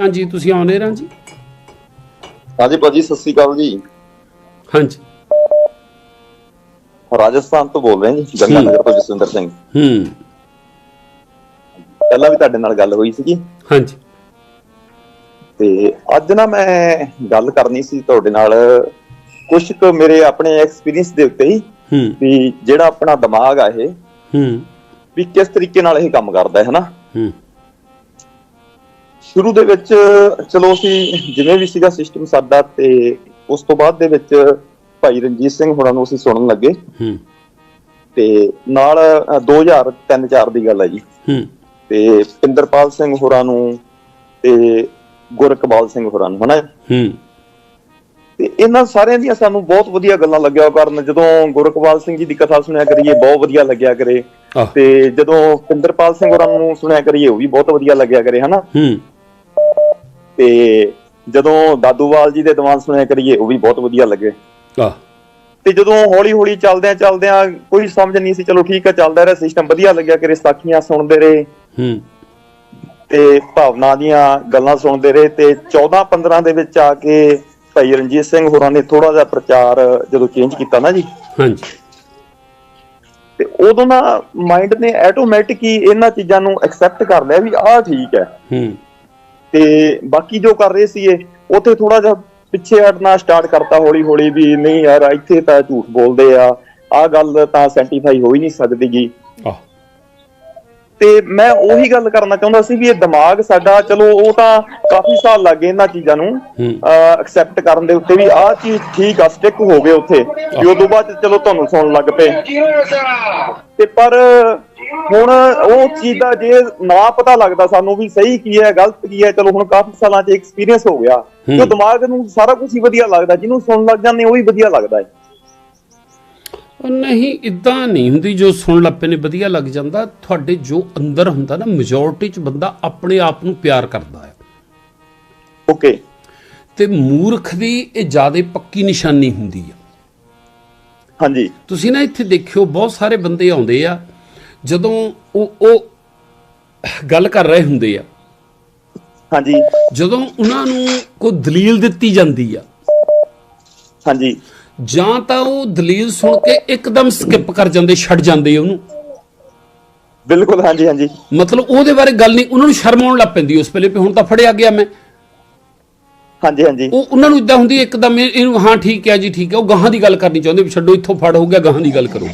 ਹਾਂਜੀ ਤੁਸੀਂ ਆਉਨੇ ਰਾਂ ਜੀ। ਹਾਂਜੀ ਭਾਜੀ ਸਤਿ ਸ੍ਰੀ ਅਕਾਲ ਜੀ। ਹਾਂਜੀ ਰਾਜਸਥਾਨ ਤੋਂ ਬੋਲ ਰਹੇ ਜੀ ਗੰਗਾ ਨਗਰ ਤੋਂ ਜਸਵਿੰਦਰ ਸਿੰਘ। ਹੂੰ। ਪਹਿਲਾਂ ਵੀ ਤੁਹਾਡੇ ਨਾਲ ਗੱਲ ਹੋਈ ਸੀਗੀ। ਹਾਂਜੀ ਤੇ ਅੱਜ ਨਾ ਮੈਂ ਗੱਲ ਕਰਨੀ ਸੀ ਤੁਹਾਡੇ ਨਾਲ ਕੁਝ ਕੁ ਮੇਰੇ ਆਪਣੇ ਐਕਸਪੀਰੀਅੰਸ ਦੇ ਉੱਤੇ ਹੀ ਹੂੰ। ਵੀ ਜਿਹੜਾ ਆਪਣਾ ਦਿਮਾਗ ਆ ਇਹ ਹੂੰ। ਵੀ ਕਿਸ ਤਰੀਕੇ ਨਾਲ ਇਹ ਕੰਮ ਕਰਦਾ ਹੈ ਹਨਾ ਹੂੰ। ਸ਼ੁਰੂ ਦੇ ਵਿੱਚ ਚਲੋ ਅਸੀਂ ਜਿਵੇਂ ਵੀ ਸੀਗਾ ਸਿਸਟਮ ਸਾਡਾ ਤੇ ਉਸ ਤੋਂ ਬਾਅਦ ਦੇ ਵਿੱਚ ਭਾਈ ਰਣਜੀਤ ਸਿੰਘ ਹੋਰਾਂ ਨੂੰ ਅਸੀਂ ਸੁਣਨ ਲੱਗੇ। ਹੂੰ। ਤੇ ਨਾਲ 2003-4 ਦੀ ਗੱਲ ਹੈ ਜੀ। ਹੂੰ। ਤੇ ਪਿੰਦਰਪਾਲ ਸਿੰਘ ਹੋਰਾਂ ਨੂੰ ਤੇ ਗੁਰਕਬਾਲ ਸਿੰਘ ਹੋਰਾਂ ਨੂੰ ਹਨਾ? ਹੂੰ। ਤੇ ਇਹਨਾਂ ਸਾਰਿਆਂ ਦੀਆਂ ਸਾਨੂੰ ਬਹੁਤ ਵਧੀਆ ਗੱਲਾਂ ਲੱਗਿਆ ਕਰਨ। ਜਦੋਂ ਗੁਰਕਬਾਲ ਸਿੰਘ ਜੀ ਦੀ ਕਥਾ ਸੁਣਿਆ ਕਰੀਏ ਬਹੁਤ ਵਧੀਆ ਲੱਗਿਆ ਕਰੇ। ਤੇ ਜਦੋਂ ਪਿੰਦਰਪਾਲ ਸਿੰਘ ਹੋਰਾਂ ਨੂੰ ਸੁਣਿਆ ਕਰੀਏ ਉਹ ਵੀ ਬਹੁਤ ਵਧੀਆ ਲੱਗਿਆ ਕਰੇ ਹਨਾ? ਹੂੰ। ਤੇ ਜਦੋਂ ਦਾਦੂਵਾਲ ਜੀ ਦੇ ਦੀਵਾਨ ਸੁਣਿਆ ਕਰੀਏ ਉਹ ਵੀ ਬਹੁਤ ਵਧੀਆ ਲੱਗੇ। ਆਹ ਤੇ ਜਦੋਂ ਹੌਲੀ ਹੌਲੀ ਚੱਲਦਿਆਂ ਚੱਲਦਿਆਂ ਕੋਈ ਸਮਝ ਨਹੀਂ ਸੀ ਚਲੋ ਠੀਕ ਆ ਚੱਲਦਾ ਰਿਹਾ ਸਿਸਟਮ ਵਧੀਆ ਲੱਗਿਆ ਕਰੇ ਸਾਖੀਆਂ ਸੁਣਦੇ ਰਹੇ। ਹੂੰ। ਤੇ ਭਾਵਨਾ ਦੀਆਂ ਗੱਲਾਂ ਸੁਣਦੇ ਰਹੇ ਤੇ 14 15 ਦੇ ਵਿੱਚ ਆ ਕੇ ਭਾਈ ਰਣਜੀਤ ਸਿੰਘ ਹੋਰਾਂ ਨੇ ਥੋੜਾ ਜਿਹਾ ਪ੍ਰਚਾਰ ਜਦੋਂ ਚੇਂਜ ਕੀਤਾ ਨਾ ਜੀ। ਹਾਂਜੀ। ਤੇ ਉਦੋਂ ਨਾ ਮਾਈਂਡ ਨੇ ਆਟੋਮੈਟਿਕ ਹੀ ਇਹਨਾਂ ਚੀਜ਼ਾਂ ਨੂੰ ਐਕਸੈਪਟ ਕਰ ਲਿਆ ਵੀ ਆਹ ਠੀਕ ਹੈ। ਹੂੰ। ਤੇ ਬਾਕੀ ਜੋ ਕਰ ਰਹੇ ਸੀਗੇ, ਉੱਥੇ ਥੋੜਾ ਜਿਹਾ ਪਿੱਛੇ ਹਟਣਾ ਸਟਾਰਟ ਕਰਤਾ ਹੌਲੀ ਹੌਲੀ ਵੀ ਨਹੀਂ ਯਾਰ, ਇੱਥੇ ਤਾਂ ਝੂਠ ਬੋਲਦੇ ਆ। ਆਹ ਗੱਲ ਤਾਂ ਸੈਂਟੀਫਾਈ ਹੋ ਹੀ ਨਹੀਂ ਸਕਦੀਗੀ। ਆਹ ਤੇ ਮੈਂ ਉਹੀ ਗੱਲ ਕਰਨਾ ਚਾਹੁੰਦਾ ਸੀ ਵੀ ਇਹ ਦਿਮਾਗ ਸਾਡਾ ਚਲੋ ਉਹ ਤਾਂ ਕਾਫੀ ਸਾਲ ਲੱਗੇ ਇਹਨਾਂ ਚੀਜ਼ਾਂ ਨੂੰ ਐਕਸੈਪਟ ਕਰਨ ਦੇ ਉੱਤੇ ਵੀ ਆਹ ਚੀਜ਼ ਠੀਕ ਆ ਸਟਿਕ ਹੋ ਗਏ ਉੱਥੇ। ਵੀ ਉਦੋਂ ਬਾਅਦ ਚਲੋ ਤੁਹਾਨੂੰ ਸੁਣਨ ਲੱਗ ਪਏ। ਤੇ ਪਰ ਹੁਣ ਉਹ ਚੀਜ਼ ਦਾ ਜੇ ਨਾ ਪਤਾ ਲੱਗਦਾ ਸਾਨੂੰ ਵੀ ਸਹੀ ਕੀ ਹੈ ਗਲਤ ਕੀ ਹੈ ਚਲੋ ਹੁਣ ਕਾਫੀ ਸਾਲਾਂ 'ਚ ਐਕਸਪੀਰੀਅੰਸ ਹੋ ਗਿਆ। ਜੋ ਦਿਮਾਗ ਨੂੰ ਸਾਰਾ ਕੁਝ ਹੀ ਵਧੀਆ ਲੱਗਦਾ ਜਿਹਨੂੰ ਸੁਣਨ ਲੱਗ ਜਾਂਦੇ ਉਹ ਹੀ ਵਧੀਆ ਲੱਗਦਾ ਹੈ। ਉਹ ਨਹੀਂ ਇਦਾਂ ਨਹੀਂ ਹੁੰਦੀ ਜੋ ਸੁਣ ਲੱਪੇ ਨੇ ਵਧੀਆ ਲੱਗ ਜਾਂਦਾ। ਤੁਹਾਡੇ ਜੋ ਅੰਦਰ ਹੁੰਦਾ ਨਾ ਮੈਜੋਰਟੀ ਚ ਬੰਦਾ ਆਪਣੇ ਆਪ ਨੂੰ ਪਿਆਰ ਕਰਦਾ ਹੈ। ਓਕੇ। ਤੇ ਮੂਰਖ ਦੀ ਇਹ ਜ਼ਿਆਦਾ ਪੱਕੀ ਨਿਸ਼ਾਨੀ ਹੁੰਦੀ ਆ। ਹਾਂਜੀ। ਤੁਸੀਂ ਨਾ ਇੱਥੇ ਦੇਖਿਓ ਬਹੁਤ ਸਾਰੇ ਬੰਦੇ ਆਉਂਦੇ ਆ ਜਦੋਂ ਉਹ ਉਹ ਗੱਲ ਕਰ ਰਹੇ ਹੁੰਦੇ ਆ। ਹਾਂਜੀ। ਜਦੋਂ ਉਹਨਾਂ ਨੂੰ ਕੋਈ ਦਲੀਲ ਦਿੱਤੀ ਜਾਂਦੀ ਆ। ਹਾਂਜੀ। ਜਾਂ ਤਾਂ ਉਹ ਦਲੀਲ ਸੁਣ ਕੇ ਇੱਕਦਮ ਸਕਿਪ ਕਰ ਜਾਂਦੇ ਛੱਡ ਜਾਂਦੇ ਉਹਨੂੰ। ਬਿਲਕੁਲ ਹਾਂਜੀ ਹਾਂਜੀ। ਮਤਲਬ ਉਹਦੇ ਬਾਰੇ ਗੱਲ ਨਹੀਂ ਉਹਨਾਂ ਨੂੰ ਸ਼ਰਮ ਆਉਣ ਲੱਗ ਪੈਂਦੀ ਉਸ ਵੇਲੇ ਵੀ ਹੁਣ ਤਾਂ ਫੜਿਆ ਗਿਆ ਮੈਂ। ਹਾਂਜੀ ਹਾਂਜੀ। ਉਹ ਉਹਨਾਂ ਨੂੰ ਇਦਾਂ ਹੁੰਦੀ ਇੱਕਦਮ ਇਹ- ਇਹਨੂੰ ਹਾਂ ਠੀਕ ਹੈ ਜੀ ਠੀਕ ਹੈ ਉਹ ਗਾਹਾਂ ਦੀ ਗੱਲ ਕਰਨੀ ਚਾਹੁੰਦੇ ਵੀ ਛੱਡੋ ਇੱਥੋਂ ਫੜ ਹੋ ਗਿਆ ਗਾਹਾਂ ਦੀ ਗੱਲ ਕਰੋ।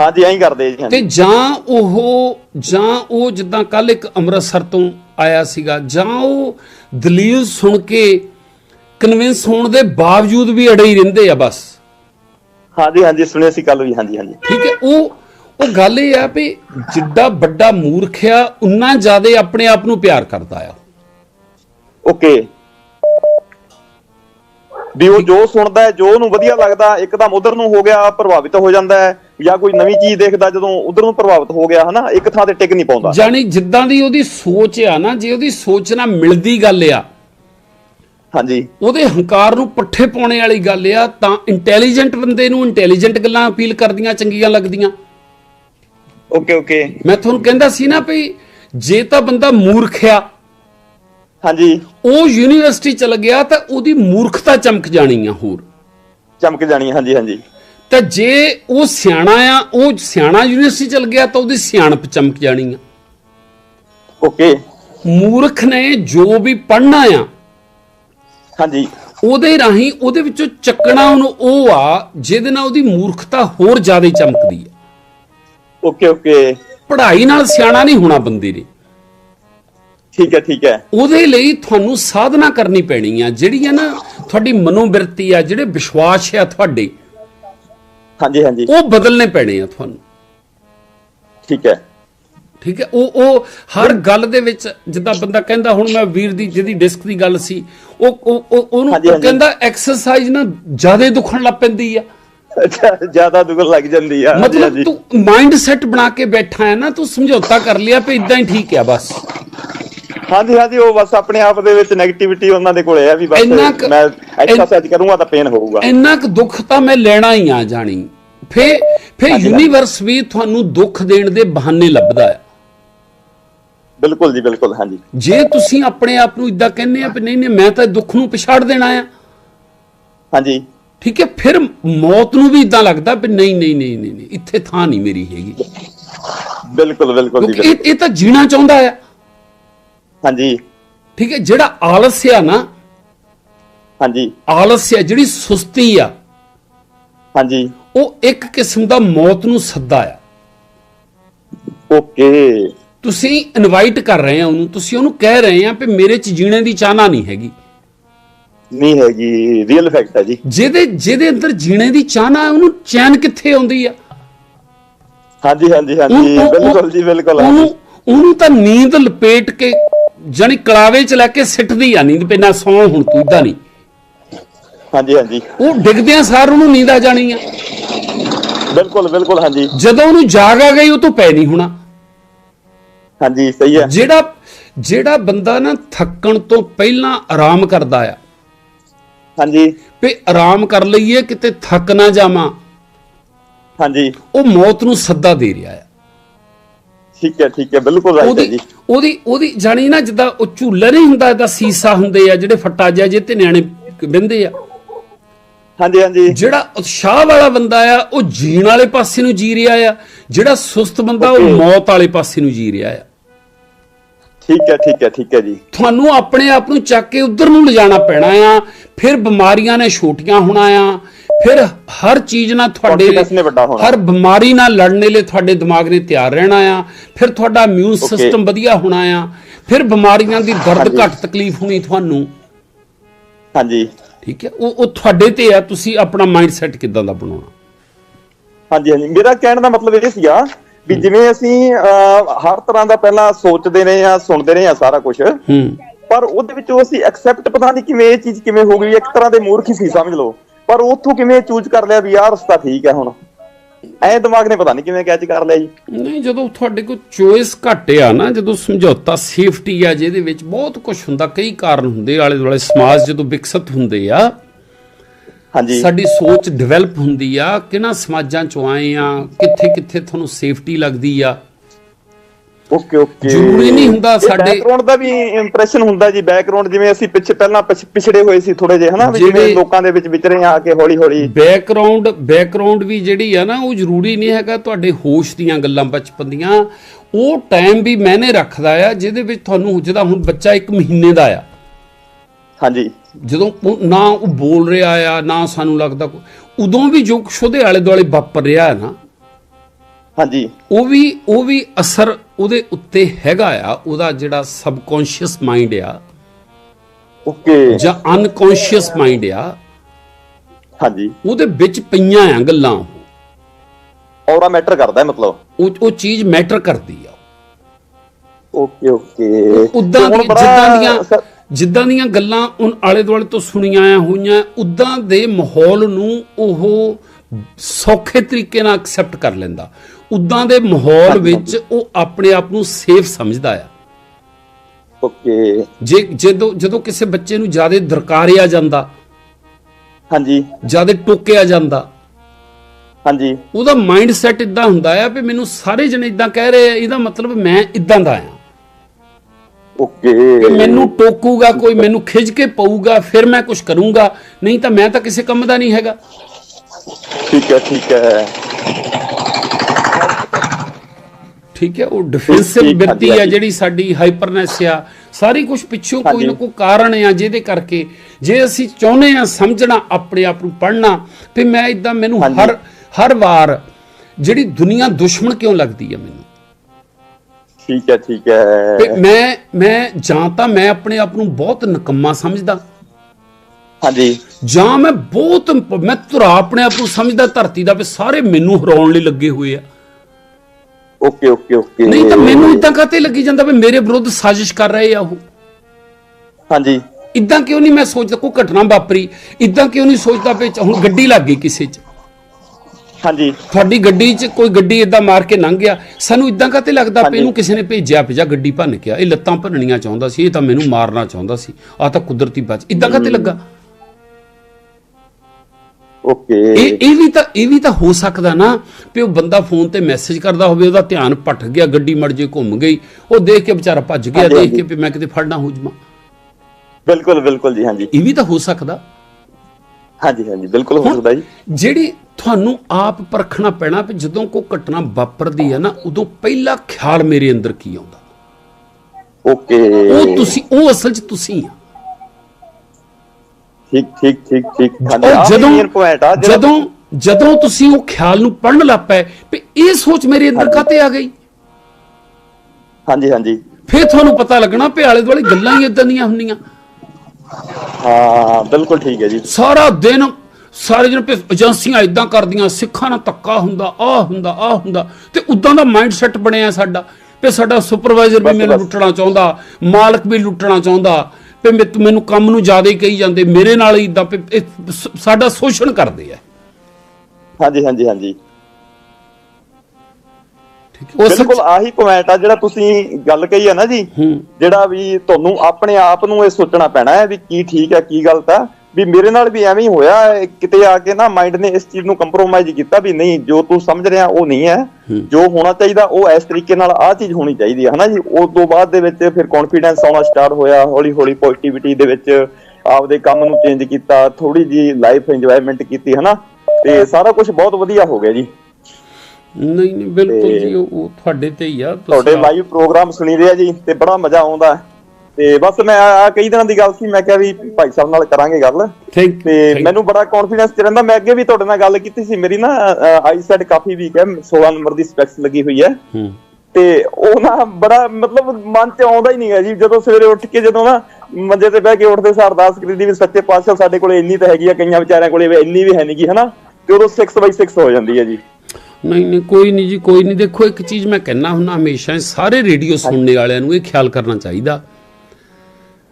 ਹਾਂਜੀ ਐਂ ਕਰਦੇ ਜੀ ਤੇ ਜਾਂ ਉਹ ਜਾਂ ਉਹ ਜਿੱਦਾਂ ਕੱਲ ਇੱਕ ਅੰਮ੍ਰਿਤਸਰ ਤੋਂ ਆਇਆ ਸੀਗਾ ਜਾਂ ਉਹ ਦਲੀਲ ਸੁਣ ਕੇ ਕਨਵਿੰਸ ਹੋਣ ਦੇ ਬਾਵਜੂਦ ਵੀ ਅੜੇ ਹੀ ਰਹਿੰਦੇ ਆ ਬਸ। ਹਾਂਜੀ ਹਾਂਜੀ ਸੁਣਿਆ ਸੀ ਕੱਲ ਵੀ ਹਾਂਜੀ ਹਾਂਜੀ। ਠੀਕ ਹੈ ਉਹ ਉਹ ਗੱਲ ਇਹ ਆ ਵੀ ਜਿੱਡਾ ਵੱਡਾ ਮੂਰਖ ਆ ਉਨਾ ਜ਼ਿਆਦਾ ਆਪਣੇ ਆਪ ਨੂੰ ਪਿਆਰ ਕਰਦਾ ਆ। ਓਕੇ। ਵੀ ਉਹ ਜੋ ਸੁਣਦਾ ਹੈ ਜੋ ਉਹਨੂੰ ਵਧੀਆ ਲੱਗਦਾ ਇੱਕਦਮ ਉਧਰ ਨੂੰ ਹੋ ਗਿਆ ਪ੍ਰਭਾਵਿਤ ਹੋ ਜਾਂਦਾ ਹੈ ਜਾਂ ਕੋਈ ਨਵੀਂ ਚੀਜ਼ ਦੇਖਦਾ ਜਦੋਂ ਉਧਰ ਨੂੰ ਪ੍ਰਭਾਵਿਤ ਹੋ ਗਿਆ ਹਨਾ ਇੱਕ ਥਾਂ ਤੇ ਟਿਕ ਨਹੀਂ ਪਾਉਂਦਾ। ਜਾਣੀ ਜਿੱਦਾਂ ਦੀ ਉਹਦੀ ਸੋਚ ਆ ਨਾ ਜੇ ਉਹਦੀ ਸੋਚ ਨਾਲ ਮਿਲਦੀ ਗੱਲ ਆ ਹਾਂਜੀ। ਉਹਦੇ ਹੰਕਾਰ ਨੂੰ ਪੱਠੇ ਪਾਉਣੇ ਵਾਲੀ ਗੱਲ ਆ ਤਾਂ ਇੰਟੈਲੀਜੈਂਟ ਬੰਦੇ ਨੂੰ ਇੰਟੈਲੀਜੈਂਟ ਗੱਲਾਂ ਅਪੀਲ ਕਰਦੀਆਂ ਚੰਗੀਆਂ ਲੱਗਦੀਆਂ। ਓਕੇ ਓਕੇ ਮੈਂ ਤੁਹਾਨੂੰ ਕਹਿੰਦਾ ਸੀ ਨਾ ਵੀ ਜੇ ਤਾਂ ਬੰਦਾ ਮੂਰਖ ਆ ਹਾਂਜੀ। ਉਹ ਯੂਨੀਵਰਸਿਟੀ ਚਲ ਗਿਆ ਤਾਂ ਉਹਦੀ ਮੂਰਖਤਾ ਚਮਕ ਜਾਣੀ ਆ ਹੋਰ। ਚਮਕ ਜਾਣੀ ਹੈ, ਹਾਂਜੀ ਹਾਂਜੀ। ਤਾਂ ਜੇ ਉਹ ਸਿਆਣਾ ਆ ਉਹ ਸਿਆਣਾ ਯੂਨੀਵਰਸਿਟੀ ਚਲ ਗਿਆ ਤਾਂ ਉਹਦੀ ਸਿਆਣਪ ਚਮਕ ਜਾਣੀ ਆ। ਓਕੇ ਮੂਰਖ ਨੇ ਜੋ ਵੀ ਪੜ੍ਹਨਾ ਆ ਹਾਂਜੀ। ਉਹਦੇ ਰਾਹੀਂ ਉਹਦੇ ਵਿੱਚੋਂ ਚੱਕਣਾ ਉਹਨੂੰ ਉਹ ਆ ਜਿਹਦੇ ਨਾਲ ਉਹਦੀ ਮੂਰਖਤਾ ਹੋਰ ਜ਼ਿਆਦਾ ਚਮਕਦੀ ਆ ਓਕੇ ਓਕੇ। ਪੜ੍ਹਾਈ ਨਾਲ ਸਿਆਣਾ ਨਹੀਂ ਹੋਣਾ ਬੰਦੇ ਨੇ। ਠੀਕ ਹੈ ਠੀਕ ਹੈ। ਉਹਦੇ ਲਈ ਤੁਹਾਨੂੰ ਸਾਧਨਾ ਕਰਨੀ ਪੈਣੀ ਆ ਜਿਹੜੀ ਆ ਨਾ ਤੁਹਾਡੀ ਮਨੋਬਿਰਤੀ ਆ ਜਿਹੜੇ ਵਿਸ਼ਵਾਸ ਆ ਤੁਹਾਡੇ ਹਾਂਜੀ ਹਾਂਜੀ। ਉਹ ਬਦਲਨੇ ਪੈਣੇ ਆ ਤੁਹਾਨੂੰ। ਠੀਕ ਹੈ। ਠੀਕ ਹੈ? ਉਹ ਉਹ ਹਰ ਗੱਲ ਦੇ ਵਿੱਚ ਜਿੱਦਾਂ ਬੰਦਾ ਕਹਿੰਦਾ ਹੁਣ ਮੈਂ ਵੀਰ ਦੀ ਜਿਹਦੀ ਡਿਸਕ ਦੀ ਗੱਲ ਸੀ ਉਹ ਉਹ- ਉਹ ਉਹਨੂੰ। ਕਹਿੰਦਾ ਐਕਸਰਸਾਈਜ਼ ਨਾ ਜ਼ਿਆਦਾ ਦੁਖਣ ਲੱਗ ਪੈਂਦੀ ਆ। ਜ਼ਿਆਦਾ ਦੁਗਲ ਲੱਗ ਜਾਂਦੀ ਆ। ਮਤਲਬ। ਤੂੰ ਮਾਈਂਡ ਸੈਟ ਬਣਾ ਕੇ ਬੈਠਾ ਹੈ ਨਾ ਤੂੰ ਸਮਝੌਤਾ ਕਰ ਲਿਆ ਵੀ ਇਦਾਂ ਹੀ ਠੀਕ ਹੈ ਬਸ। ਹਾਂਜੀ ਹਾਂਜੀ ਉਹ ਬਸ ਆਪਣੇ ਆਪ ਦੇ ਵਿੱਚ 네ਗੇਟਿਵਿਟੀ ਉਹਨਾਂ ਦੇ ਕੋਲੇ ਆ ਵੀ ਬਸ ਮੈਂ ਐਕਸਰਸਾਈਜ਼ ਕਰੂੰਗਾ ਤਾਂ ਪੇਨ ਹੋਊਗਾ। ਇੰਨਾ ਕੁ ਦੁੱਖ ਤਾਂ ਮੈਂ ਲੈਣਾ ਹੀ ਆ ਜਾਣੀ। ਫੇ ਫੇ। ਯੂਨੀਵਰਸ ਵੀ ਤੁਹਾਨੂੰ ਦੁੱਖ ਦੇਣ ਦੇ ਬਹਾਨੇ ਲੱਭਦਾ ਹੈ। ਬਿਲਕੁਲ ਜੀ ਬਿਲਕੁਲ ਹਾਂਜੀ। ਜੇ ਤੁਸੀਂ ਆਪਣੇ ਆਪ ਨੂੰ ਇਦਾਂ ਕਹਿੰਦੇ ਆ ਵੀ ਨਹੀਂ ਨਹੀਂ ਮੈਂ ਤਾਂ ਦੁੱਖ ਨੂੰ ਪਛਾੜ ਦੇਣਾ ਆ। ਹਾਂਜੀ। ਠੀਕ ਹੈ ਫਿਰ ਮੌਤ ਨੂੰ ਵੀ ਇਦਾਂ ਲੱਗਦਾ ਵੀ ਨਹੀਂ ਨਹੀਂ ਨਹੀਂ ਨਹੀਂ ਨਹੀਂ, ਇੱਥੇ ਥਾਂ ਨਹੀਂ ਮੇਰੀ ਹੈਗੀ। ਬਿਲਕੁਲ ਬਿਲਕੁਲ ਜੀ ਇਹ। ਇਹ ਤਾਂ ਜੀਣਾ ਚਾਹੁੰਦਾ ਆ। ਹਾਂਜੀ। ਠੀਕ ਹੈ ਜਿਹੜਾ ਆਲਸ ਆ ਨਾ ਹਾਂਜੀ। ਆਲਸ ਆ ਜਿਹੜੀ ਸੁਸਤੀ ਆ ਹਾਂਜੀ। ਉਹ ਇੱਕ ਕਿਸਮ ਦਾ ਮੌਤ ਨੂੰ ਸੱਦਾ ਆ। ਓਕੇ। ਤੁਸੀਂ ਇਨਵਾਈਟ ਕਰ ਰਹੇ ਆ ਉਹਨੂੰ ਤੁਸੀਂ ਉਹਨੂੰ ਕਹਿ ਰਹੇ ਆ ਵੀ ਮੇਰੇ ਚ ਜੀਣੇ ਦੀ ਚਾਹਨਾ ਨਹੀਂ ਹੈਗੀ। ਨਹੀਂ ਹੈਗੀ ਰੀਅਲ ਫੈਕਟ ਹੈ ਜੀ। ਜਿਹਦੇ ਜਿਹਦੇ ਅੰਦਰ ਜੀਣੇ ਦੀ ਚਾਹਨਾ ਹੈ, ਉਹਨੂੰ ਚੈਨ ਕਿੱਥੇ ਆਉਂਦੀ ਆ? ਹਾਂਜੀ ਹਾਂਜੀ ਹਾਂਜੀ ਬਿਲਕੁਲ ਜੀ ਬਿਲਕੁਲ ਉਹਨੂੰ ਉਹਨੂੰ ਤਾਂ ਨੀਂਦ ਲਪੇਟ ਕੇ ਜਾਨੀ ਕਲਾਵੇ ਚ ਲੈ ਕੇ ਸਿੱਟਦੀ ਆ ਨੀਂਦ ਪੇ ਨਾ ਸੌਂ ਹੁਣ ਤੂੰ ਇਦਾਂ ਨਹੀਂ। ਹਾਂਜੀ ਹਾਂਜੀ। ਉਹ ਡਿੱਗਦਿਆਂ ਸਾਰ ਉਹਨੂੰ ਨੀਂਦ ਆ ਜਾਣੀ ਆ। ਬਿਲਕੁਲ ਬਿਲਕੁਲ ਹਾਂਜੀ। ਜਦੋਂ ਉਹਨੂੰ ਜਾਗ ਆ ਗਈ ਉਹ ਤੋਂ ਪੈ ਨਹੀਂ ਹੋਣਾ। ਹਾਂਜੀ ਸਹੀ ਹੈ। ਜਿਹੜਾ ਜਿਹੜਾ ਬੰਦਾ ਨਾ ਥੱਕਣ ਤੋਂ ਪਹਿਲਾਂ ਆਰਾਮ ਕਰਦਾ ਆ। ਹਾਂਜੀ। ਵੀ ਆਰਾਮ ਕਰ ਲਈਏ ਕਿਤੇ ਥੱਕ ਨਾ ਜਾਵਾਂ। ਹਾਂਜੀ। ਉਹ ਮੌਤ ਨੂੰ ਸੱਦਾ ਦੇ ਰਿਹਾ ਆ। ਠੀਕ ਹੈ ਠੀਕ ਹੈ ਬਿਲਕੁਲ ਰਾਈਟ ਹੈ ਜੀ। ਉਹਦੀ ਉਹਦੀ ਜਾਣੀ ਨਾ ਜਿੱਦਾਂ ਉਹ ਝੂਲਾ ਨਹੀਂ ਹੁੰਦਾ ਇਹਦਾ ਸੀਸਾ ਹੁੰਦੇ ਆ ਜਿਹੜੇ ਫੱਟਾ ਜਿਹਾ ਜੇ ਤੇ ਨਿਆਣੇ ਬਿੰਦੇ ਆ। ਹਾਂਜੀ ਹਾਂਜੀ। ਜਿਹੜਾ ਉਤਸ਼ਾਹ ਵਾਲਾ ਬੰਦਾ ਆ ਉਹ ਜੀਣ ਵਾਲੇ ਪਾਸੇ ਨੂੰ ਜੀ ਰਿਹਾ ਆ। ਜਿਹੜਾ ਸੁਸਤ ਬੰਦਾ ਉਹ. ਮੌਤ ਵਾਲੇ ਪਾਸੇ ਨੂੰ ਜੀ ਰਿਹਾ ਆ। ਠੀਕ ਹੈ ਠੀਕ ਹੈ ਠੀਕ ਹੈ ਜੀ। ਤੁਹਾਨੂੰ ਆਪਣੇ ਆਪ ਨੂੰ ਚੱਕ ਕੇ ਉਧਰ ਨੂੰ ਲਿਜਾਣਾ ਪੈਣਾ ਆ। ਫਿਰ ਬਿਮਾਰੀਆਂ ਨੇ ਛੋਟੀਆਂ ਹੋਣਾ ਆ। ਫਿਰ ਹਰ ਚੀਜ਼ ਨਾਲ ਤੁਹਾਡੇ। ਹਰ ਬਿਮਾਰੀ ਨਾਲ ਲੜਨ ਲਈ ਤੁਹਾਡੇ ਦਿਮਾਗ ਨੇ ਤਿਆਰ ਰਹਿਣਾ ਆ। ਫਿਰ ਤੁਹਾਡਾ ਇਮਿਊਨ. ਸਿਸਟਮ ਵਧੀਆ ਹੋਣਾ ਆ। ਫਿਰ ਬਿਮਾਰੀਆਂ ਦੀ ਦਰਦ। ਘੱਟ ਤਕਲੀਫ ਹੋਣੀ ਤੁਹਾਨੂੰ। ਹਾਂਜੀ। ਠੀਕ ਹੈ? ਉਹ ਉਹ ਤੁਹਾਡੇ ਤੇ ਆ ਤੁਸੀਂ ਆਪਣਾ ਮਾਈਂਡ ਸੈਟ ਕਿੱਦਾਂ ਦਾ ਬਣਾਉਣਾ? ਹਾਂਜੀ ਹਾਂਜੀ। ਮੇਰਾ ਕਹਿਣ ਦਾ ਮਤਲਬ ਇਹ ਸੀਗਾ ਵੀ ਜਿਵੇਂ ਅਸੀਂ ਹਰ ਤਰ੍ਹਾਂ ਦਾ ਪਹਿਲਾਂ ਸੋਚਦੇ ਰਹੇ ਆ ਸੁਣਦੇ ਰਹੇ ਆ ਸਾਰਾ ਕੁਝ ਪਰ ਉਹਦੇ ਵਿੱਚੋਂ ਅਸੀਂ ਐਕਸੈਪਟ ਪਤਾ ਨਹੀਂ ਕਿਵੇਂ ਇਹ ਚੀਜ਼ ਕਿਵੇਂ ਹੋ ਗਈ ਇੱਕ ਤਰ੍ਹਾਂ ਦੇ ਮੂਰਖ ਸੀ ਸਮਝ ਲਓ। ਪਰ ਉੱਥੋਂ ਕਿਵੇਂ ਚੂਜ਼ ਕਰ ਲਿਆ ਵੀ ਆਹ ਰਸਤਾ ਠੀਕ ਹੈ ਹੁਣ। ਐ ਦਿਮਾਗ ਨੇ ਪਤਾ ਨਹੀਂ ਕਿਵੇਂ ਕੈਚ ਕਰ ਲਿਆ ਜੀ। ਨਹੀਂ ਜਦੋਂ ਤੁਹਾਡੇ ਕੋਲ ਚੋਇਸ ਘੱਟ ਆ ਨਾ ਜਦੋਂ ਸਮਝੌਤਾ ਸੇਫਟੀ ਆ ਜਿਹਦੇ ਵਿੱਚ ਬਹੁਤ ਕੁਝ ਹੁੰਦਾ ਕਈ ਕਾਰਨ ਹੁੰਦੇ ਆਲੇ ਦੁਆਲੇ ਸਮਾਜ ਜਦੋਂ ਵਿਕਸਿਤ ਹੁੰਦੇ ਆ ਹਾਂਜੀ। ਸਾਡੀ ਸੋਚ ਡਿਵੈਲਪ ਹੁੰਦੀ ਆ ਕਿਹਨਾਂ ਸਮਾਜਾਂ ਚੋਂ ਆਏ ਆ ਕਿੱਥੇ ਕਿੱਥੇ ਤੁਹਾਨੂੰ ਸੇਫਟੀ ਲੱਗਦੀ ਆ। ਓਕੇ ਓਕੇ ਜ਼ਰੂਰੀ ਨਹੀਂ ਹੁੰਦਾ ਸਾਡੇ- ਬੈਕਗ੍ਰਾਉਂਡ ਦਾ ਵੀ ਇੰਪ੍ਰੈਸ਼ਨ ਹੁੰਦਾ ਜੀ ਬੈਕਗ੍ਰਾਉਂਡ ਜਿਵੇਂ ਅਸੀਂ ਪਿੱਛੇ ਪਹਿਲਾਂ ਪਿਛ- ਪਿਛੜੇ ਹੋਏ ਸੀ ਥੋੜੇ ਜਿਹੇ ਹਨਾ? ਜਿਵੇਂ ਲੋਕਾਂ ਦੇ ਵਿੱਚ ਵਿਚਰੇ ਆ ਕੇ ਹੌਲੀ ਹੌਲੀ ਬੈਕਗ੍ਰਾਉਂਡ ਬੈਕਗ੍ਰਾਉਂਡ ਵੀ ਜਿਹੜੀ ਆ ਨਾ ਉਹ ਜ਼ਰੂਰੀ ਨਹੀਂ ਹੈਗਾ ਤੁਹਾਡੇ ਹੋਸ਼ ਦੀਆਂ ਗੱਲਾਂ ਬਚਪਨ ਦੀਆਂ। ਉਹ ਟਾਈਮ ਵੀ ਮੈਨੇ ਰੱਖਦਾ ਆ ਜਿਹਦੇ ਵਿੱਚ ਤੁਹਾਨੂੰ ਜਿਹਦਾ ਹੁਣ ਬੱਚਾ 1 ਮਹੀਨੇ ਦਾ ਆ। ਹਾਂਜੀ। ਜਦੋਂ ਨਾ ਉਹ ਬੋਲ ਰਿਹਾ ਆ ਨਾ ਸਾਨੂੰ ਲੱਗਦਾ ਉਦੋਂ ਵੀ ਜੋ ਕੁਛ ਉਹਦੇ ਆਲੇ ਦੁਆਲੇ ਵਾਪਰ ਰਿਹਾ ਹੈ ਨਾ। ਹਾਂਜੀ। ਉਹ ਵੀ ਉਹ ਵੀ ਅਸਰ ਉਹਦੇ ਉੱਤੇ ਹੈਗਾ ਆ ਉਹਦਾ ਜਿਹੜਾ ਸਬਕੌਂਸ਼ੀਅਸ ਮਾਈਂਡ ਆ। ਓਕੇ ਜਾਂ ਅਨਕੌਂਸ਼ੀਅਸ ਮਾਈਂਡ ਆ। ਹਾਂਜੀ। ਉਹਦੇ ਵਿੱਚ ਪਈਆਂ ਆ ਗੱਲਾਂ ਉਹ। ਔਰਾ ਮੈਟਰ ਕਰਦਾ ਹੈ ਮਤਲਬ। ਉਹ ਉਹ ਚੀਜ਼ ਮੈਟਰ ਕਰਦੀ ਆ। ਓਕੇ ਓਕੇ ਉਦਾਂ ਜਿੱਦਾਂ ਦੀਆਂ ਜਿੱਦਾਂ ਦੀਆਂ ਗੱਲਾਂ ਉਹ ਆਲੇ ਦੁਆਲੇ ਤੋਂ ਸੁਣੀਆਂ ਆ ਹੋਈਆਂ ਉਦਾਂ ਦੇ ਮਾਹੌਲ ਨੂੰ ਉਹ ਸੌਖੇ ਤਰੀਕੇ ਨਾਲ ਐਕਸੈਪਟ ਕਰ ਲੈਂਦਾ। ਉਦਾਂ ਦੇ ਮਾਹੌਲ ਵਿੱਚ ਉਹ ਆਪਣੇ ਆਪ ਨੂੰ ਸੇਫ ਸਮਝਦਾ ਆ। ਓਕੇ। ਜੇ ਜਦੋਂ ਜਦੋਂ ਕਿਸੇ ਬੱਚੇ ਨੂੰ ਜ਼ਿਆਦਾ ਦਰਕਾਰਿਆ ਜਾਂਦਾ ਹਾਂਜੀ। ਜ਼ਿਆਦਾ ਟੋਕਿਆ ਜਾਂਦਾ ਹਾਂਜੀ। ਉਹਦਾ ਮਾਈਂਡ ਸੈਟ ਇਦਾਂ ਹੁੰਦਾ ਆ ਵੀ ਮੈਨੂੰ ਸਾਰੇ ਜਣੇ ਇਦਾਂ ਕਹਿ ਰਹੇ ਆ ਇਹਦਾ ਮਤਲਬ ਮੈਂ ਇਦਾਂ ਦਾ ਆ। ਓਕੇ। ਕਿ ਮੈਨੂੰ ਟੋਕੂਗਾ ਕੋਈ ਮੈਨੂੰ ਖਿੱਚ ਕੇ ਪਊਗਾ ਫਿਰ ਮੈਂ ਕੁਝ ਕਰੂੰਗਾ ਨਹੀਂ ਤਾਂ ਮੈਂ ਤਾਂ ਕਿਸੇ ਕੰਮ ਦਾ ਨਹੀਂ ਹੈਗਾ। ਠੀਕ ਹੈ ਠੀਕ ਹੈ। ਠੀਕ ਹੈ ਉਹ ਡਿਫੈਂਸਿਵ ਬਿਰਤੀ ਆ। ਜਿਹੜੀ ਸਾਡੀ ਹਾਈਪਰਨੈਸ ਆ ਸਾਰੀ ਕੁਝ ਪਿੱਛੋਂ ਕੋਈ। ਨਾ ਕੋਈ ਕਾਰਨ ਆ ਜਿਹਦੇ ਕਰਕੇ ਜੇ ਅਸੀਂ ਚਾਹੁੰਦੇ ਆ ਸਮਝਣਾ ਆਪਣੇ ਆਪ ਨੂੰ ਪੜ੍ਹਨਾ ਵੀ ਮੈਂ ਇਦਾਂ ਮੈਨੂੰ। ਹਰ ਹਰ ਵਾਰ ਜਿਹੜੀ ਦੁਨੀਆ ਦੁਸ਼ਮਣ ਕਿਉਂ ਲੱਗਦੀ ਆ ਮੈਨੂੰ ਠੀਕ ਹੈ ਠੀਕ ਤੇ ਹੈ ਮੈਂ ਮੈਂ ਜਾਂ ਤਾਂ ਮੈਂ ਆਪਣੇ ਆਪ ਨੂੰ ਬਹੁਤ ਨਕੰਮਾ ਸਮਝਦਾ ਹਾਂਜੀ ਜਾਂ ਮੈਂ ਬਹੁਤ ਮੈਂ ਧੁਰਾ ਆਪਣੇ ਆਪ ਨੂੰ ਸਮਝਦਾ ਧਰਤੀ ਦਾ ਵੀ ਸਾਰੇ ਮੈਨੂੰ ਹਰਾਉਣ ਲਈ ਲੱਗੇ ਹੋਏ ਆ ਓਕੇ ਓਕੇ ਓਕੇ ਨਹੀਂ ਤਾਂ ਮੈਨੂੰ ਇਦਾਂ ਕਾਤੇ ਲੱਗੀ ਜਾਂਦਾ ਵੀ ਮੇਰੇ ਵਿਰੁੱਧ ਸਾਜ਼ਿਸ਼ ਕਰ ਰਹੇ ਆ ਉਹ? ਹਾਂਜੀ। ਇਦਾਂ ਕਿਉਂ ਨਹੀਂ ਮੈਂ ਸੋਚਦਾ ਕੋਈ ਘਟਨਾ ਵਾਪਰੀ? ਇਦਾਂ ਕਿਉਂ ਨਹੀਂ ਸੋਚਦਾ ਵੀ ਹੁਣ ਗੱਡੀ ਲੱਗ ਗਈ ਕਿਸੇ 'ਚ? ਹਾਂਜੀ। ਤੁਹਾਡੀ ਗੱਡੀ 'ਚ ਕੋਈ ਗੱਡੀ ਇਦਾਂ ਮਾਰ ਕੇ ਲੰਘ ਗਿਆ। ਸਾਨੂੰ ਇਦਾਂ ਕਾਤੇ ਲੱਗਦਾ ਵੀ। ਇਹਨੂੰ ਕਿਸੇ ਨੇ ਭੇਜਿਆ ਭੇਜਾ ਗੱਡੀ ਭੰਨ ਕੇ ਆ। ਇਹ ਲੱਤਾਂ ਭੰਨਣੀਆਂ ਚਾਹੁੰਦਾ ਸੀ ਇਹ ਤਾਂ ਮੈਨੂੰ ਮਾਰਨਾ ਚਾਹੁੰਦਾ ਸੀ। ਆ ਤਾਂ ਕੁਦਰਤੀ ਬਚ ਇਦਾਂ ਕਾਤੇ ਲੱਗਾ? ਓਕੇ ਇਹ ਇਹ ਵੀ ਤਾਂ ਇਹ ਵੀ ਤਾਂ ਹੋ ਸਕਦਾ ਨਾ ਵੀ ਉਹ ਬੰਦਾ ਫੋਨ ਤੇ ਮੈਸੇਜ ਕਰਦਾ ਹੋਵੇ ਉਹਦਾ ਧਿਆਨ ਭਟਕ ਗਿਆ ਗੱਡੀ ਮੜ ਜੇ ਘੁੰਮ ਗਈ ਉਹ ਦੇਖ ਕੇ ਵਿਚਾਰਾ ਭੱਜ ਗਿਆ ਹਾਂਜੀ, ਦੇਖ ਹਾਂਜੀ। ਕੇ ਵੀ ਮੈਂ ਕਿਤੇ ਫੜਨਾ ਹੋ ਜਾਵਾਂ ਬਿਲਕੁਲ ਬਿਲਕੁਲ ਜੀ ਹਾਂਜੀ। ਇਹ ਵੀ ਤਾਂ ਹੋ ਸਕਦਾ। ਹਾਂਜੀ ਹਾਂਜੀ ਬਿਲਕੁਲ ਹੋ ਸਕਦਾ ਜੀ। ਜਿਹੜੀ ਤੁਹਾਨੂੰ ਆਪ ਪਰਖਣਾ ਪੈਣਾ ਵੀ ਜਦੋਂ ਕੋਈ ਘਟਨਾ ਵਾਪਰਦੀ ਹੈ ਨਾ ਉਦੋਂ ਪਹਿਲਾ ਖਿਆਲ ਮੇਰੇ ਅੰਦਰ ਕੀ ਆਉਂਦਾ? ਓਕੇ ਉਹ ਤੁਸੀਂ ਉਹ ਅਸਲ 'ਚ ਤੁਸੀਂ ਆ। ਠੀਕ ਠੀਕ ਠੀਕ ਠੀਕ। ਜਦੋਂ ਜਦੋਂ ਜਦੋਂ ਤੁਸੀਂ ਉਹ ਖਿਆਲ ਨੂੰ ਪੜਨ ਲੱਗ ਪਏ ਵੀ ਇਹ ਸੋਚ ਮੇਰੇ ਅੰਦਰ। ਕਾਤੇ ਆ ਗਈ? ਹਾਂਜੀ ਹਾਂਜੀ। ਫਿਰ ਤੁਹਾਨੂੰ ਪਤਾ ਲੱਗਣਾ ਵੀ ਆਲੇ ਦੁਆਲੇ ਗੱਲਾਂ ਹੀ ਇਦਾਂ ਦੀਆਂ ਹੁੰਦੀਆਂ। ਹਾਂ ਬਿਲਕੁਲ ਠੀਕ ਹੈ ਜੀ। ਸਾਰਾ ਦਿਨ ਸਾਰੇ ਜਣ ਏਜੰਸੀਆਂ ਇਦਾਂ ਕਰਦੀਆਂ ਸਿੱਖਾਂ ਨਾਲ ਧੱਕਾ ਹੁੰਦਾ ਆ ਹੁੰਦਾ ਆ ਹੁੰਦਾ। ਤੇ ਉਦਾਂ ਦਾ ਮਾਈਂਡ ਸੈਟ ਬਣਿਆ ਸਾਡਾ। ਵੀ ਸਾਡਾ ਸੁਪਰਵਾਈਜ਼ਰ ਵੀ ਮੈਨੂੰ। ਲੁੱਟਣਾ ਚਾਹੁੰਦਾ ਮਾਲਕ ਵੀ ਲੁੱਟਣਾ ਚਾਹੁੰਦਾ। ਮੈਂ- ਮੈਨੂੰ ਕੰਮ ਨੂੰ ਜ਼ਿਆਦਾ ਹੀ ਕਹੀ ਜਾਂਦੇ ਮੇਰੇ ਨਾਲ ਹੀ ਇਦਾਂ ਸਾਡਾ ਸ਼ੋਸ਼ਣ ਕਰਦੇ ਆ। ਹਾਂਜੀ ਹਾਂਜੀ ਹਾਂਜੀ। ਉਹ ਸੱਚ- ਬਿਲਕੁਲ ਆਹੀ ਪੁਆਇੰਟ ਆ ਜਿਹੜਾ ਤੁਸੀਂ ਗੱਲ ਕਹੀ ਆ ਨਾ ਜੀ ਜਿਹੜਾ ਵੀ ਤੁਹਾਨੂੰ ਆਪਣੇ ਆਪ ਨੂੰ ਇਹ ਸੋਚਣਾ ਪੈਣਾ ਹੈ ਵੀ ਕੀ ਠੀਕ ਹੈ ਕੀ ਗਲਤ ਆ। ਵੀ ਮੇਰੇ ਨਾਲ ਵੀ ਐਵੇਂ ਹੀ ਹੋਇਆ। ਕਿਤੇ ਆ ਕੇ ਨਾ ਮਾਈਂਡ ਨੇ ਇਸ ਚੀਜ਼ ਨੂੰ ਕੰਪਰੋਮਾਈਜ਼ ਕੀਤਾ ਵੀ ਨਹੀਂ ਜੋ ਤੂੰ ਸਮਝ ਰਿਹਾ ਉਹ ਨਹੀਂ ਹੈ। ਜੋ ਹੋਣਾ ਚਾਹੀਦਾ ਉਹ ਇਸ ਤਰੀਕੇ ਨਾਲ ਆ ਚੀਜ਼ ਹੋਣੀ ਚਾਹੀਦੀ ਹੈ ਹਨਾ ਜੀ? ਉਸ ਤੋਂ ਬਾਅਦ ਦੇ ਵਿੱਚ ਫਿਰ ਕੌਨਫੀਡੈਂਸ ਆਉਣਾ ਸਟਾਰਟ ਹੋਇਆ ਹੌਲੀ ਹੌਲੀ ਪੋਜ਼ਿਟਿਵਿਟੀ ਦੇ ਵਿੱਚ ਆਪਦੇ ਕੰਮ ਨੂੰ ਚੇਂਜ ਕੀਤਾ ਥੋੜੀ ਜੀ ਲਾਈਫ ਇੰਜੋਇਮੈਂਟ ਕੀਤੀ ਹਨਾ? ਤੇ ਸਾਰਾ ਕੁਝ ਬਹੁਤ ਵਧੀਆ ਹੋ ਗਿਆ ਜੀ। ਨਹੀਂ ਨਹੀਂ ਬਿਲਕੁਲ ਜੀ ਉਹ ਤੁਹਾਡੇ ਤੇ ਹੀ ਆ। ਤੁਹਾਡੇ ਲਾਈਵ ਪ੍ਰੋਗਰਾਮ ਸੁਣੀ ਰਿਹਾ ਜੀ ਤੇ ਬੜਾ ਮਜ਼ਾ ਆਉਂਦਾ ਹੈ। ਤੇ ਬਸ ਮੈਂ ਆ ਕਈ ਦਿਨਾਂ ਦੀ ਗੱਲ ਸੀ ਮੈਂ ਕਿਹਾ ਵੀ ਭਾਈ ਸਾਹਿਬ ਨਾਲ ਕਰਾਂਗੇ ਗੱਲ। ਤੇ ਮੈਨੂੰ ਬੜਾ ਕੌਨਫੀਡੈਂਸ ਚ ਰਹਿੰਦਾ ਮੈਂ ਅੱਗੇ ਵੀ ਤੁਹਾਡੇ ਨਾਲ ਗੱਲ ਕੀਤੀ ਸੀ ਮੇਰੀ ਨਾ ਆਈ ਸੈਟ ਕਾਫੀ ਵੀਕ ਹੈ 16 ਨੰਬਰ ਦੀ ਸਪੈਕਸ ਲੱਗੀ ਹੋਈ ਹੈ। ਤੇ ਉਹ ਨਾ ਬੜਾ ਮਤਲਬ ਮਨ ਚ ਆਉਂਦਾ ਹੀ ਨਹੀਂ ਹੈ ਜੀ ਜਦੋਂ ਸਵੇਰੇ ਉੱਠ ਕੇ ਜਦੋਂ ਨਾ ਮੰਜੇ ਤੇ ਬਹਿ ਕੇ ਉੱਠਦੇ ਸਾਰ ਅਰਦਾਸ ਕਰੀਦੀ ਵੀ ਸੱਚੇ ਪਾਤਸ਼ਾਹ ਸਾਡੇ ਕੋਲੇ ਇੰਨੀ ਤਾਂ ਹੈਗੀ ਆ ਕਈਆਂ ਵਿਚਾਰਿਆਂ ਕੋਲੇ ਵੀ ਇੰਨੀ ਵੀ ਹੈ ਨਹੀਂਗੀ ਹਨਾ? ਤੇ ਉਦੋਂ 6 ਬਾਈ 6 ਹੋ ਜਾਂਦੀ ਹੈ ਜੀ। ਨਹੀਂ ਨਹੀਂ ਕੋਈ ਨਹੀਂ ਜੀ ਕੋਈ ਨਹੀਂ। ਦੇਖੋ ਇੱਕ ਚੀਜ਼ ਮੈਂ ਕਹਿਣਾ ਹੁੰਦਾ ਹਮੇਸ਼ਾ ਸਾਰੇ ਰੇਡੀਓ ਸੁਣਨੇ ਵਾਲਿਆਂ ਨੂੰ ਇਹ ਖਿਆਲ ਕਰਨਾ ਚਾਹੀਦਾ।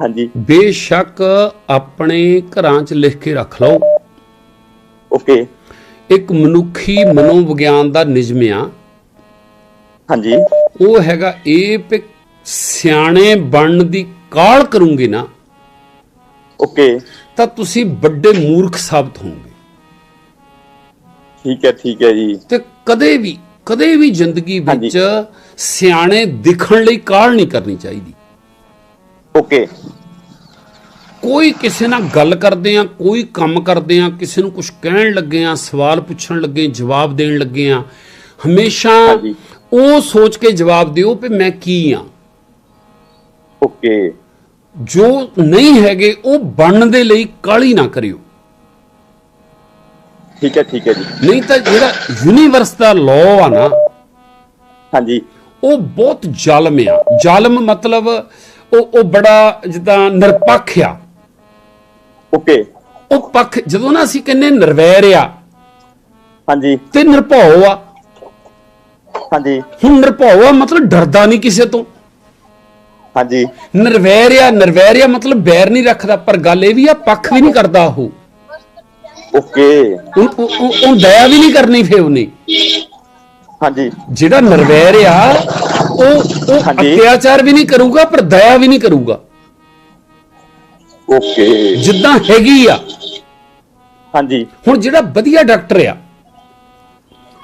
ਹਾਂਜੀ। ਬੇਸ਼ੱਕ ਆਪਣੇ ਘਰਾਂ 'ਚ ਲਿਖ ਕੇ ਰੱਖ ਲਓ। ਓਕੇ। ਇੱਕ ਮਨੁੱਖੀ ਮਨੋਵਿਗਿਆਨ ਦਾ ਨਿਯਮ ਆ। ਹਾਂਜੀ। ਉਹ ਹੈਗਾ ਇਹ ਵੀ ਸਿਆਣੇ ਬਣਨ ਦੀ ਕਾਲ ਕਰੋਗੇ ਨਾ ਓਕੇ। ਤਾਂ ਤੁਸੀਂ ਵੱਡੇ ਮੂਰਖ ਸਾਬਤ ਹੋਵੋਗੇ। ਠੀਕ ਹੈ ਠੀਕ ਹੈ ਜੀ। ਤੇ ਕਦੇ ਵੀ ਕਦੇ ਵੀ ਜ਼ਿੰਦਗੀ ਵਿੱਚ ਸਿਆਣੇ ਦਿਖਣ ਲਈ ਕਾਲ ਨਹੀਂ ਕਰਨੀ ਚਾਹੀਦੀ। ਓਕੇ। ਕੋਈ ਕਿਸੇ ਨਾਲ ਗੱਲ ਕਰਦੇ ਆ ਕੋਈ ਕੰਮ ਕਰਦੇ ਆ ਕਿਸੇ ਨੂੰ ਕੁਝ ਕਹਿਣ ਲੱਗੇ ਆ ਸਵਾਲ ਪੁੱਛਣ ਲੱਗੇ ਜਵਾਬ ਦੇਣ ਲੱਗੇ ਆ ਹਮੇਸ਼ਾ। ਉਹ ਸੋਚ ਕੇ ਜਵਾਬ ਦਿਓ ਕਿ ਮੈਂ ਕੀ ਆ ਓਕੇ। ਜੋ ਨਹੀਂ ਹੈਗੇ ਉਹ ਬਣਨ ਦੇ ਲਈ ਕਾਲੀ ਨਾ ਕਰਿਓ। ਠੀਕ ਹੈ ਠੀਕ ਹੈ ਜੀ। ਨਹੀਂ ਤਾਂ ਜਿਹੜਾ ਯੂਨੀਵਰਸ ਦਾ ਲਾਅ ਆ ਨਾ ਹਾਂਜੀ। ਉਹ ਬਹੁਤ ਜ਼ਾਲਮ ਆ। ਜ਼ਾਲਮ ਮਤਲਬ ਉਹ ਉਹ ਬੜਾ ਜਿੱਦਾਂ ਨਿਰਪੱਖ ਆ। ਓਕੇ। ਉਹ ਪੱਖ ਜਦੋਂ ਨਾ ਅਸੀਂ ਕਹਿੰਨੇ ਨਿਰਵੈਰ ਆ ਹਾਂਜੀ। ਤੇ ਨਿਰਭਉ ਆ। ਹਾਂਜੀ। ਹੁਣ ਨਿਰਭਉ ਆ ਮਤਲਬ ਡਰਦਾ ਨਹੀਂ ਕਿਸੇ ਤੋਂ। ਹਾਂਜੀ। ਨਿਰਵੈਰ ਆ ਨਿਰਵੈਰ ਆ ਮਤਲਬ ਬੈਰ ਨਹੀਂ ਰੱਖਦਾ ਪਰ ਗੱਲ ਇਹ ਵੀ ਆ ਪੱਖ ਵੀ ਨਹੀਂ ਕਰਦਾ ਉਹ। ਓਕੇ। ਉਹ ਉਹ- ਉਹ ਉਹ ਦਇਆ ਵੀ ਨਹੀਂ ਕਰਨੀ ਫੇ ਉਹਨੇ। ਹਾਂਜੀ। ਜਿਹੜਾ ਨਿਰਵੈਰ ਆ ਉਹ ਉਹ ਹਾਂਜੀ। ਅਤਿਆਚਾਰ ਵੀ ਨਹੀਂ ਕਰੂਗਾ ਪਰ ਦਇਆ ਵੀ ਨਹੀਂ ਕਰੂਗਾ। ਓਕੇ। ਜਿੱਦਾਂ ਹੈਗੀ ਆ। ਹਾਂਜੀ। ਹੁਣ ਜਿਹੜਾ ਵਧੀਆ ਡਾਕਟਰ ਆ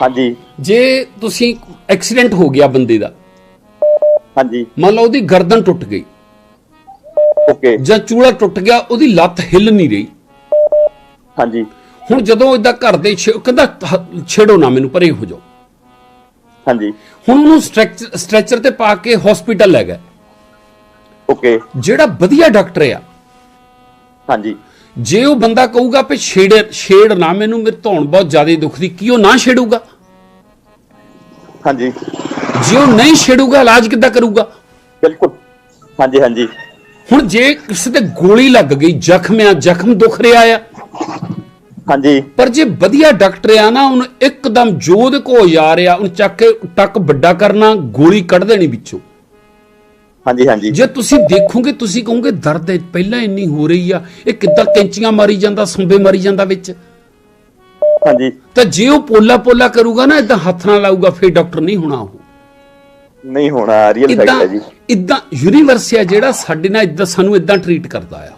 ਹਾਂਜੀ। ਜੇ ਤੁਸੀਂ ਐਕਸੀਡੈਂਟ ਹੋ ਗਿਆ ਬੰਦੇ ਦਾ ਹਾਂਜੀ। ਮੰਨ ਲਓ ਉਹਦੀ ਗਰਦਨ ਟੁੱਟ ਗਈ। ਓਕੇ। ਜਾਂ ਚੂੜਾ ਟੁੱਟ ਗਿਆ ਉਹਦੀ ਲੱਤ ਹਿੱਲ ਨਹੀਂ ਰਹੀ। ਹਾਂਜੀ। ਹੁਣ ਜਦੋਂ ਇਦਾਂ ਘਰ ਦੇ ਛੇ- ਉਹ ਕਹਿੰਦਾ ਹ- ਛੇੜੋ ਨਾ ਮੈਨੂੰ ਪਰੇ ਹੋ ਜਾਓ। ਹਾਂਜੀ। ਹੁਣ ਉਹਨੂੰ ਸਟ੍ਰੈਚਰ ਤੇ ਪਾ ਕੇ ਹਸਪੀਟਲ ਲੈ ਗਏ। ਓਕੇ ਜਿਹੜਾ ਵਧੀਆ ਡਾਕਟਰ ਆ। ਹਾਂਜੀ। ਜੇ ਉਹ ਬੰਦਾ ਕਹੂਗਾ ਵੀ ਛੇੜ ਛੇੜ ਨਾ ਮੈਨੂੰ ਮੇਰੇ ਧੌਣ ਬਹੁਤ ਜ਼ਿਆਦਾ ਦੁਖਦੀ ਕੀ ਉਹ ਨਾ ਛੇੜੂਗਾ? ਹਾਂਜੀ। ਜੇ ਉਹ ਨਹੀਂ ਛੇੜੂਗਾ ਇਲਾਜ ਕਿੱਦਾਂ ਕਰੂਗਾ? ਬਿਲਕੁਲ। ਹਾਂਜੀ ਹਾਂਜੀ। ਹੁਣ ਜੇ ਕਿਸੇ ਤੇ ਗੋਲੀ ਲੱਗ ਗਈ ਜ਼ਖਮ ਆ ਜ਼ਖਮ ਦੁਖ ਰਿਹਾ ਆ ਹਾਂਜੀ। ਪਰ ਜੇ ਵਧੀਆ ਡਾਕਟਰ ਆ ਨਾ ਉਹਨੂੰ ਇੱਕਦਮ ਜੋਧ ਕੋ ਜਾ ਰਿਹਾ ਉਹਨੂੰ ਚੱਕ ਕੇ ਟੱਕ ਵੱਡਾ ਕਰਨਾ ਗੋਲੀ ਕੱਢ ਦੇਣੀ ਵਿੱਚੋਂ। ਹਾਂਜੀ ਹਾਂਜੀ। ਜੇ ਤੁਸੀਂ ਦੇਖੋਗੇ ਤੁਸੀਂ ਕਹੋਗੇ ਦਰਦ ਪਹਿਲਾਂ ਇੰਨੀ ਹੋ ਰਹੀ ਆ ਇਹ ਕਿੱਦਾਂ ਕੈਂਚੀਆਂ ਮਾਰੀ ਜਾਂਦਾ ਸੰਬੇ ਮਾਰੀ ਜਾਂਦਾ ਵਿੱਚ? ਹਾਂਜੀ। ਤਾਂ ਜੇ ਉਹ ਪੋਲਾ ਪੋਲਾ ਕਰੂਗਾ ਨਾ ਇਦਾਂ ਹੱਥ ਨਾਲ ਲਾਊਗਾ ਫੇਰ ਡਾਕਟਰ ਨਹੀਂ ਹੋਣਾ ਉਹ। ਨਹੀਂ ਹੋਣਾ ਰੀਅਲ ਫੈਕਟ ਹੈ ਜੀ। ਇਦਾਂ ਯੂਨੀਵਰਸ ਆ ਜਿਹੜਾ ਸਾਡੇ ਨਾਲ ਇਦਾਂ ਸਾਨੂੰ ਇਦਾਂ ਟਰੀਟ ਕਰਦਾ ਆ।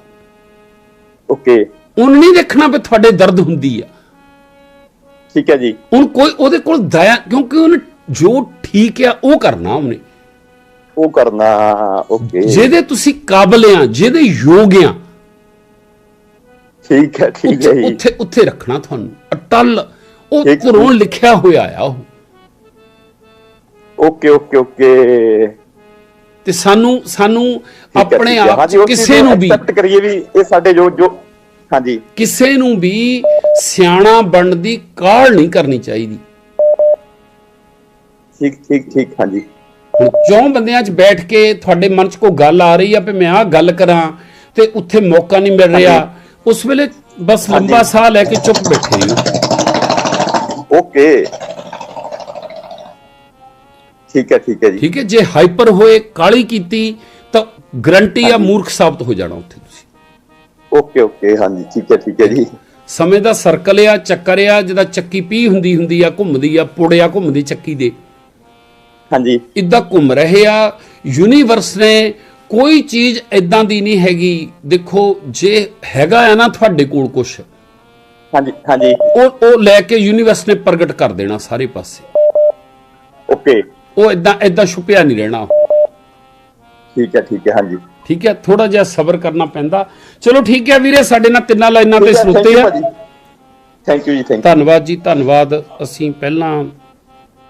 ਓਕੇ ਉਹਨੂੰ ਨਹੀਂ ਦੇਖਣਾ ਵੀ ਤੁਹਾਡੇ ਦਰਦ ਹੁੰਦੀ ਆ। ਠੀਕ ਹੈ ਜੀ। ਹੁਣ ਕੋਈ ਉਹਦੇ ਕੋਲ ਦਇਆ ਕਿਉਂਕਿ ਉਹਨੇ ਜੋ ਠੀਕ ਆ ਉਹ ਕਰਨਾ ਉਹਨੇ। ਉਹ ਕਰਨਾ ਓਕੇ ਜਿਹਦੇ ਤੁਸੀਂ ਕਾਬਲ ਆ ਜਿਹਦੇ ਯੋਗ ਆ। ਠੀਕ ਹੈ ਠੀਕ ਹੈ ਉੱਥੇ ਉੱਥੇ ਰੱਖਣਾ ਤੁਹਾਨੂੰ। ਅਟਲ ਉਹ ਘਰੋਂ ਲਿਖਿਆ ਹੋਇਆ ਆ ਉਹ। ਓਕੇ ਓਕੇ ਓਕੇ ਤੇ ਸਾਨੂੰ ਸਾਨੂੰ ਆਪਣੇ। ਆਪ ਕਿਸੇ ਨੂੰ ਵੀ accept ਕਰੀਏ ਵੀ ਇਹ ਸਾਡੇ ਜੋ ਜੋ ਹਾਂਜੀ। ਕਿਸੇ ਨੂੰ ਵੀ ਸਿਆਣਾ ਬਣਨ ਦੀ ਕਾਹਲ ਨਹੀਂ ਕਰਨੀ ਚਾਹੀਦੀ। ਠੀਕ ਠੀਕ ਠੀਕ ਹਾਂਜੀ। ਚੌਂ ਬੰਦਿਆਂ 'ਚ ਬੈਠ ਕੇ ਤੁਹਾਡੇ ਮਨ 'ਚ ਕੋਈ ਗੱਲ ਆ ਰਹੀ ਆ ਵੀ ਮੈਂ ਆਹ ਗੱਲ ਕਰਾਂ ਤੇ ਉੱਥੇ ਮੌਕਾ ਨਹੀਂ ਮਿਲ ਰਿਹਾ ਉਸ ਵੇਲੇ ਬਸ ਲੰਬਾ। ਸਾਹ ਲੈ ਕੇ ਚੁੱਪ ਬੈਠੇ ਰਹੋ ਓਕੇ। ਠੀਕ ਹੈ ਠੀਕ ਹੈ ਜੀ। ਠੀਕ ਹੈ ਜੇ ਹਾਈਪਰ ਹੋਏ ਕਾਲੀ ਕੀਤੀ ਤਾਂ ਗਰੰਟੀ ਆ ਮੂਰਖ ਸਾਬਤ ਹੋ ਜਾਣਾ ਉੱਥੇ। ਓਕੇ ਓਕੇ ਹਾਂਜੀ ਠੀਕ ਹੈ ਠੀਕ ਹੈ ਜੀ। ਸਮੇਂ ਦਾ ਸਰਕਲ ਆ ਚੱਕਰ ਆ ਜਿਹਦਾ ਚੱਕੀ ਪੀ ਹੁੰਦੀ ਹੁੰਦੀ ਆ ਘੁੰਮਦੀ ਆ ਪੁੜਿਆ ਘੁੰਮਦੀ ਚੱਕੀ ਦੇ। ਹਾਂਜੀ। ਇਦਾਂ ਘੁੰਮ ਰਹੇ ਆ ਯੂਨੀਵਰਸ ਨੇ ਕੋਈ ਚੀਜ਼ ਇਦਾਂ ਦੀ ਨਹੀਂ ਹੈਗੀ। ਦੇਖੋ ਜੇ ਹੈਗਾ ਆ ਨਾ ਤੁਹਾਡੇ ਕੋਲ ਕੁਝ ਹਾਂਜੀ ਹਾਂਜੀ। ਉਹ ਉਹ ਲੈ ਕੇ ਯੂਨੀਵਰਸ ਨੇ ਪ੍ਰਗਟ ਕਰ ਦੇਣਾ ਸਾਰੇ ਪਾਸੇ। ਓਕੇ ਉਹ ਇਦਾਂ ਇਦਾਂ ਛੁਪਿਆ ਨਹੀਂ ਰਹਿਣਾ। ਠੀਕ ਹੈ ਠੀਕ ਹੈ ਹਾਂਜੀ। ਠੀਕ ਹੈ ਥੋੜਾ ਜਿਹਾ ਸਬਰ ਕਰਨਾ ਪੈਂਦਾ। ਚਲੋ ਠੀਕ ਹੈ ਵੀਰੇ ਸਾਡੇ ਨਾਲ ਤਿੰਨਾਂ ਲਾਈਨਾਂ ਤੇ ਸਰੋਤੇ ਆ। ਥੈਂਕ ਯੂ ਜੀ ਥੈਂਕ ਧੰਨਵਾਦ ਜੀ ਧੰਨਵਾਦ। ਅਸੀਂ ਪਹਿਲਾਂ